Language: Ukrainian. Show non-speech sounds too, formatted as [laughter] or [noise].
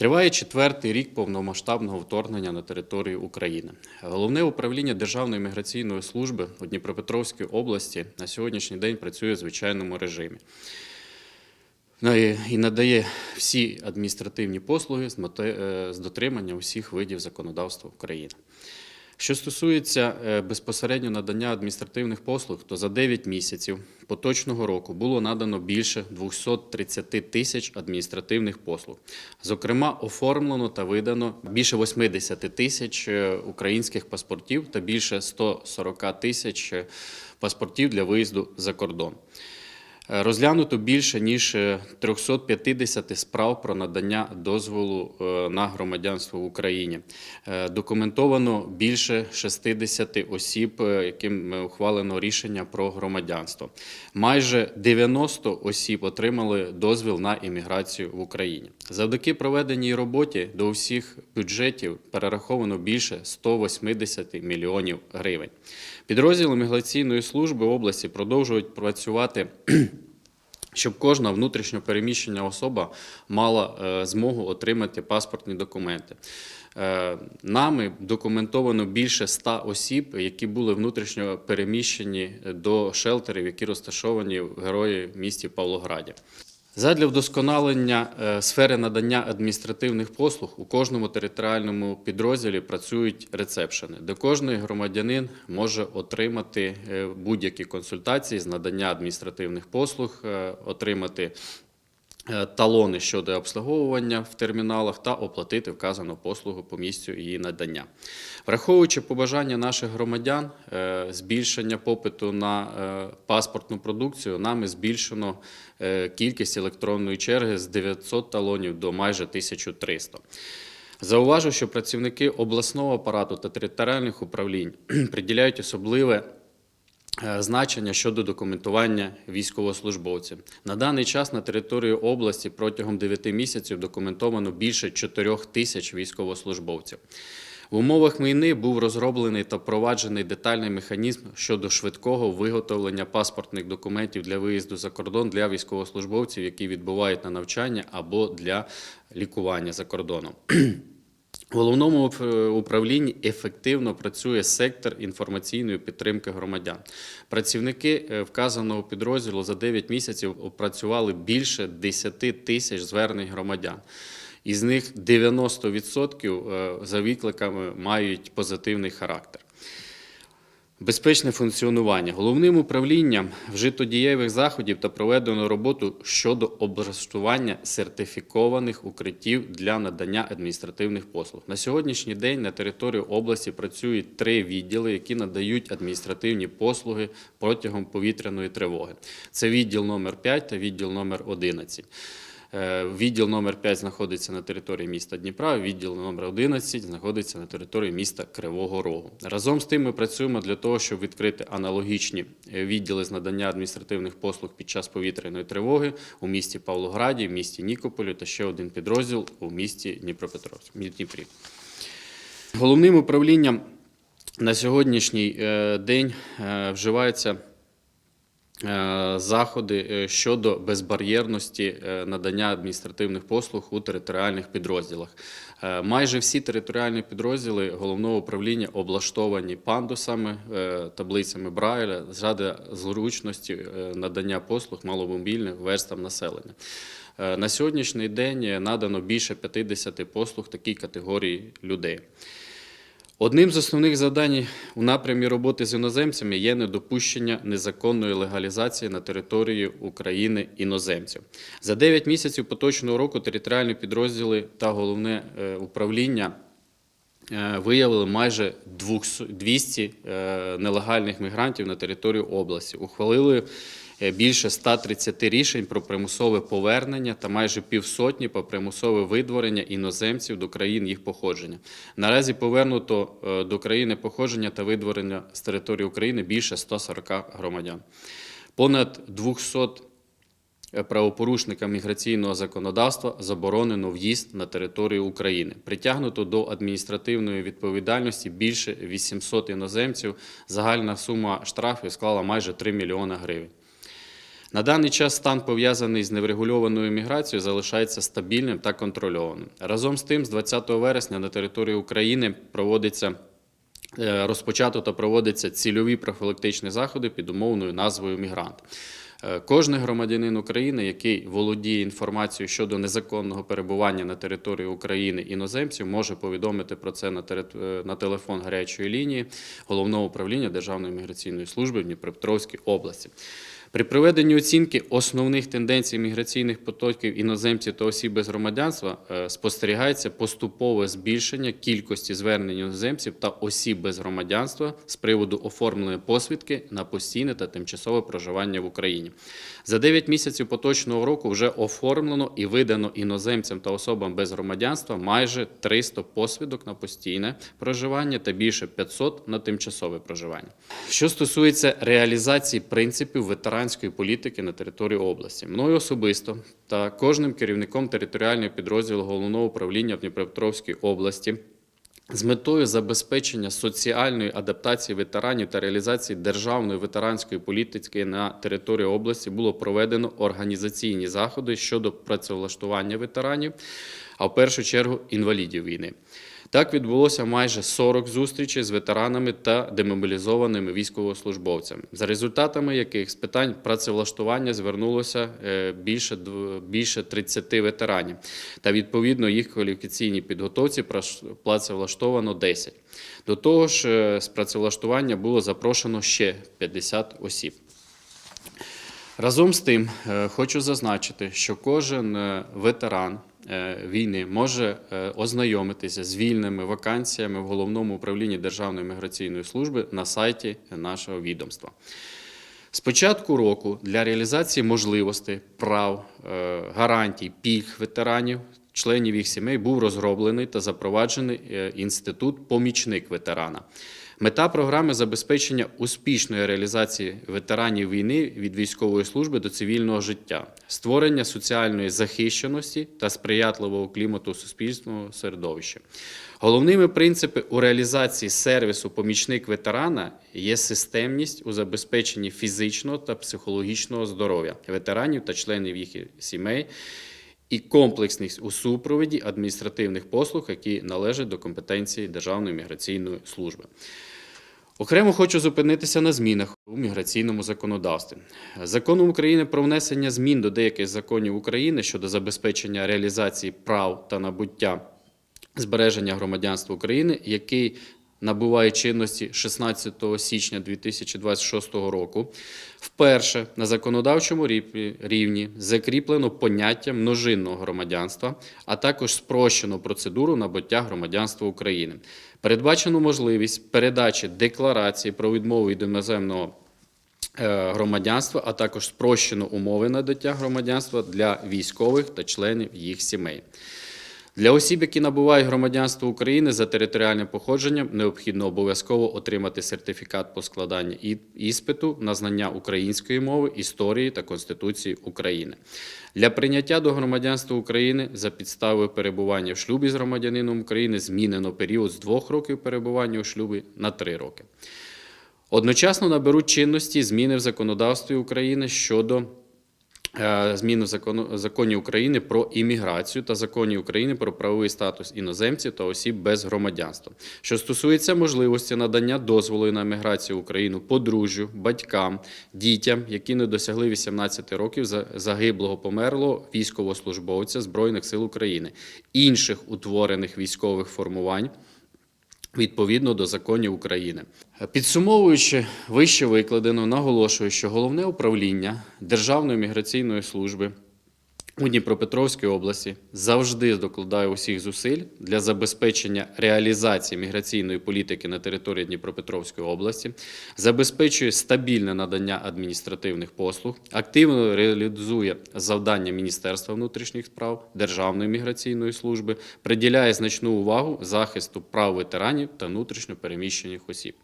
Триває четвертий рік повномасштабного вторгнення на територію України. Головне управління Державної міграційної служби у Дніпропетровській області на сьогоднішній день працює в звичайному режимі Ну, і- надає всі адміністративні послуги з е, дотримання усіх видів законодавства України. Що стосується е, безпосередньо надання адміністративних послуг, то за 9 місяців поточного року було надано більше 230 тисяч адміністративних послуг. Зокрема, оформлено та видано більше 80 тисяч е, українських паспортів та більше 140 тисяч е, паспортів для виїзду за кордон. Е, Розглянуто більше ніж е, 350 справ про надання дозволу е, на громадянство в Україні. Е, Документовано більше 60 осіб, е, яким е, ухвалено рішення про громадянство. Майже 90 осіб отримали дозвіл на імміграцію в Україні. Завдяки проведеній роботі до усіх бюджетів перераховано більше 180 мільйонів гривень. Підрозділи міграційної служби області продовжують працювати [clears throat] щоб кожна внутрішньо переміщена особа мала е, змогу отримати паспортні документи. Е, Нами документовано більше 100 осіб, які були внутрішньо переміщені до шелтерів, які розташовані в герої місті Павлограді. Задля вдосконалення е, сфери надання адміністративних послуг у кожному територіальному підрозділі працюють рецепшени, де кожний громадянин може отримати е, будь-які консультації з надання адміністративних послуг, е, отримати талони щодо обслуговування в терміналах та оплатити вказану послугу по місцю її надання. Враховуючи побажання наших громадян, е, збільшення попиту на е, паспортну продукцію, нами збільшено е, кількість електронної черги з 900 талонів до майже 1300. Зауважу, що працівники обласного апарату та територіальних управлінь [clears throat] приділяють особливе е, значення щодо документування військовослужбовців. На даний час на території області протягом 9 місяців документовано більше 4 тисяч військовослужбовців. В умовах війни був розроблений та впроваджений детальний механізм щодо швидкого виготовлення паспортних документів для виїзду за кордон для військовослужбовців, які відбувають на навчання або для лікування за кордоном. В головному управлінні ефективно працює сектор інформаційної підтримки громадян. Працівники е, вказаного підрозділу за 9 місяців опрацювали більше 10 тисяч звернень громадян. Із них 90% е, за викликами мають позитивний характер. Безпечне функціонування. Головним управлінням вжито дієвих заходів та проведено роботу щодо облаштування сертифікованих укриттів для надання адміністративних послуг. На сьогоднішній день на території області працюють три відділи, які надають адміністративні послуги протягом повітряної тривоги. Це відділ номер 5 та відділ номер 11. Е, Відділ номер 5 знаходиться на території міста Дніпра, відділ номер 11 знаходиться на території міста Кривого Рогу. Разом з тим ми працюємо для того, щоб відкрити аналогічні е, відділи з надання адміністративних послуг під час повітряної тривоги у місті Павлограді, в місті Нікополі та ще один підрозділ у місті Дніпропетровськ, Дніпрі. Головним управлінням на сьогоднішній е, день вживається заходи е, щодо безбар'єрності е, надання адміністративних послуг у територіальних підрозділах. Е, Майже всі територіальні підрозділи головного управління облаштовані пандусами, е, таблицями Брайля заради зручності е, надання послуг маломобільним верстам населення. Е, На сьогоднішній день надано більше 50 послуг такій категорії людей. Одним з основних завдань у напрямі роботи з іноземцями є недопущення незаконної легалізації на території України іноземців. За 9 місяців поточного року територіальні підрозділи та головне е, управління е, виявили майже 200 200 е, нелегальних мігрантів на територію області. Ухвалили більше 130 рішень про примусове повернення та майже півсотні про примусове видворення іноземців до країн їх походження. Наразі повернуто е, до країни походження та видворення з території України більше 140 громадян. Понад 200 правопорушникам міграційного законодавства заборонено в'їзд на територію України. Притягнуто до адміністративної відповідальності більше 800 іноземців. Загальна сума штрафів склала майже 3 мільйони гривень. На даний час стан пов'язаний з неврегульованою міграцією залишається стабільним та контрольованим. Разом з тим, з 20 вересня на території України проводиться е, розпочато та проводяться цільові профілактичні заходи під умовною назвою Мігрант. Е, Кожний громадянин України, який володіє інформацією щодо незаконного перебування на території України іноземців, може повідомити про це на, терит- е, на телефон гарячої лінії Головного управління Державної міграційної служби в Дніпропетровській області. При проведенні оцінки основних тенденцій міграційних потоків іноземців та осіб без громадянства е, спостерігається поступове збільшення кількості звернень іноземців та осіб без громадянства з приводу оформлення посвідки на постійне та тимчасове проживання в Україні. За 9 місяців поточного року вже оформлено і видано іноземцям та особам без громадянства майже 300 посвідок на постійне проживання та більше 500 на тимчасове проживання. Що стосується реалізації принципів ветеранської політики на території області, мною особисто та кожним керівником територіального підрозділу головного управління в Дніпропетровській області. З метою забезпечення соціальної адаптації ветеранів та реалізації державної ветеранської політики на території області було проведено організаційні заходи щодо працевлаштування ветеранів, а в першу чергу інвалідів війни. Так відбулося майже 40 зустрічей з ветеранами та демобілізованими військовослужбовцями, за результатами яких з питань працевлаштування звернулося е, більше, більше 30 ветеранів. Та відповідно їх кваліфікаційній підготовці працевлаштовано 10. До того ж, е, з працевлаштування було запрошено ще 50 осіб. Разом з тим, е, хочу зазначити, що кожен ветеран війни може е, ознайомитися з вільними вакансіями в головному управлінні Державної міграційної служби на сайті нашого відомства. З початку року для реалізації можливостей, прав, е, гарантій, пільг ветеранів, членів їх сімей був розроблений та запроваджений е, інститут помічник ветерана. Мета програми забезпечення успішної реалізації ветеранів війни від військової служби до цивільного життя, створення соціальної захищеності та сприятливого клімату суспільного середовища. Головними принципи у реалізації сервісу помічник ветерана є системність у забезпеченні фізичного та психологічного здоров'я ветеранів та членів їх сімей і комплексність у супроводі адміністративних послуг, які належать до компетенції Державної міграційної служби. Окремо хочу зупинитися на змінах у міграційному законодавстві. Законом України про внесення змін до деяких законів України щодо забезпечення реалізації прав та набуття збереження громадянства України, який набуває чинності 16 січня 2026 року, вперше на законодавчому рівні- закріплено поняття множинного громадянства, а також спрощено процедуру набуття громадянства України. Передбачено можливість передачі декларації про відмову від іноземного е, громадянства, а також спрощено умови надаття громадянства для військових та членів їх сімей. Для осіб, які набувають громадянство України за територіальним походженням, необхідно обов'язково отримати сертифікат по складанню іспиту на знання української мови, історії та Конституції України. Для прийняття до громадянства України за підставою перебування в шлюбі з громадянином України змінено період з двох років перебування у шлюбі на три роки. Одночасно наберуть чинності зміни в законодавстві України щодо е, змін в закону- законі України про імміграцію та законі України про правовий статус іноземців та осіб без громадянства, що стосується можливості надання дозволу на міграцію в Україну подружжю, батькам, дітям, які не досягли 18 років за- загиблого померлого військовослужбовця Збройних сил України, інших утворених військових формувань відповідно до законів України. Підсумовуючи вище викладено, наголошую, що головне управління Державної міграційної служби у Дніпропетровській області завжди докладає усіх зусиль для забезпечення реалізації міграційної політики на території Дніпропетровської області, забезпечує стабільне надання адміністративних послуг, активно реалізує завдання Міністерства внутрішніх справ, Державної міграційної служби, приділяє значну увагу захисту прав ветеранів та внутрішньо переміщених осіб.